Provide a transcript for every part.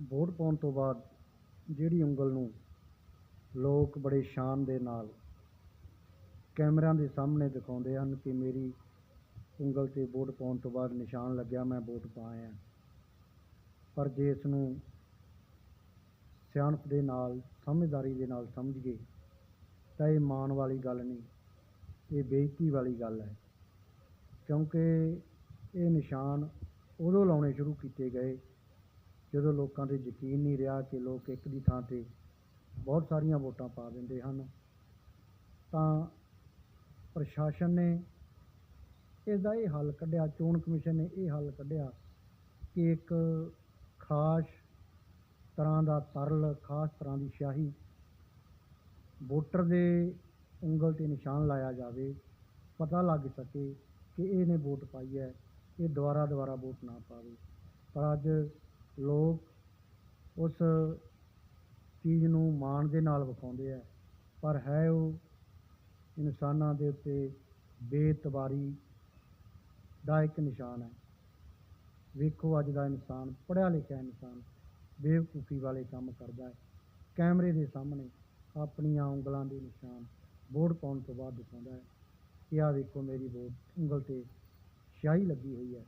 Vote ਪਾਉਣ ਤੋਂ ਬਾਅਦ ਜਿਹੜੀ ਉਂਗਲ ਨੂੰ ਲੋਕ ਬੜੇ ਸ਼ਾਨ ਦੇ ਨਾਲ ਕੈਮਰਿਆਂ ਦੇ ਸਾਹਮਣੇ ਦਿਖਾਉਂਦੇ ਹਨ ਕਿ ਮੇਰੀ ਉਂਗਲ ਤੇ ਵੋਟ ਪਾਉਣ ਤੋਂ ਬਾਅਦ ਨਿਸ਼ਾਨ ਲੱਗਿਆ, ਮੈਂ ਵੋਟ ਪਾਇਆ ਪਰ ਜੇ ਇਸ ਨੂੰ ਸਿਆਣਪ ਦੇ ਨਾਲ, ਸਮਝਦਾਰੀ ਦੇ ਨਾਲ ਸਮਝੀਏ, ਤਾਂ ਇਹ ਮਾਣ ਵਾਲੀ ਗੱਲ ਨਹੀਂ, ਇਹ ਬੇਇੱਜ਼ਤੀ ਵਾਲੀ ਗੱਲ ਹੈ। ਕਿਉਂਕਿ ਇਹ ਨਿਸ਼ਾਨ ਉਦੋਂ ਲਾਉਣੇ ਸ਼ੁਰੂ ਕੀਤੇ ਗਏ ਜਦੋਂ ਲੋਕਾਂ ਤੇ ਯਕੀਨ ਨਹੀਂ ਰਿਹਾ ਕਿ ਲੋਕ ਇੱਕ ਦੀ ਥਾਂ ਤੇ ਬਹੁਤ ਸਾਰੀਆਂ ਵੋਟਾਂ ਪਾ ਦਿੰਦੇ ਹਨ, ਤਾਂ ਪ੍ਰਸ਼ਾਸਨ ਨੇ ਇਸ ਦਾ ਇਹ ਹੱਲ ਕੱਢਿਆ, ਚੋਣ ਕਮਿਸ਼ਨ ਨੇ ਇਹ ਹੱਲ ਕੱਢਿਆ ਕਿ ਇੱਕ ਖਾਸ ਤਰ੍ਹਾਂ ਦਾ ਤਰਲ, ਖਾਸ ਤਰ੍ਹਾਂ ਦੀ ਸ਼ਾਹੀ ਵੋਟਰ ਦੇ ਉਂਗਲ ਤੇ ਨਿਸ਼ਾਨ ਲਾਇਆ ਜਾਵੇ, ਪਤਾ ਲੱਗ ਸਕੇ ਕਿ ਇਹਨੇ ਵੋਟ ਪਾਈ ਹੈ, ਇਹ ਦੁਬਾਰਾ ਦੁਬਾਰਾ ਵੋਟ ਨਾ ਪਾਵੇ। ਪਰ ਅੱਜ ਲੋਕ ਉਸ ਚੀਜ਼ ਨੂੰ ਮਾਣ ਦੇ ਨਾਲ ਵਿਖਾਉਂਦੇ ਹੈ ਪਰ ਹੈ ਉਹ ਇਨਸਾਨਾਂ ਦੇ ਉੱਤੇ ਬੇਇਤਬਾਰੀ ਦਾ ਇੱਕ ਨਿਸ਼ਾਨ ਹੈ। ਵੇਖੋ ਅੱਜ ਦਾ ਇਨਸਾਨ, ਪੜ੍ਹਿਆ ਲਿਖਿਆ ਇਨਸਾਨ ਬੇਵਕੂਫੀ ਵਾਲੇ ਕੰਮ ਕਰਦਾ ਹੈ। ਕੈਮਰੇ ਦੇ ਸਾਹਮਣੇ ਆਪਣੀਆਂ ਉਂਗਲਾਂ ਦੇ ਨਿਸ਼ਾਨ ਵੋਟ ਪਾਉਣ ਤੋਂ ਬਾਅਦ ਦਿਖਾਉਂਦਾ ਹੈ ਕਿ ਆਹ ਵੇਖੋ ਮੇਰੀ ਵੋਟ ਉਂਗਲ ਤੇ ਸਿਆਹੀ ਲੱਗੀ ਹੋਈ ਹੈ।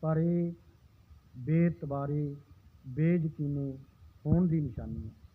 ਪਰ ਇਹ ਬੇਤਬਾਰੇ ਬੇਯਕੀਨੇ ਹੋਣ ਦੀ ਨਿਸ਼ਾਨੀ ਹੈ।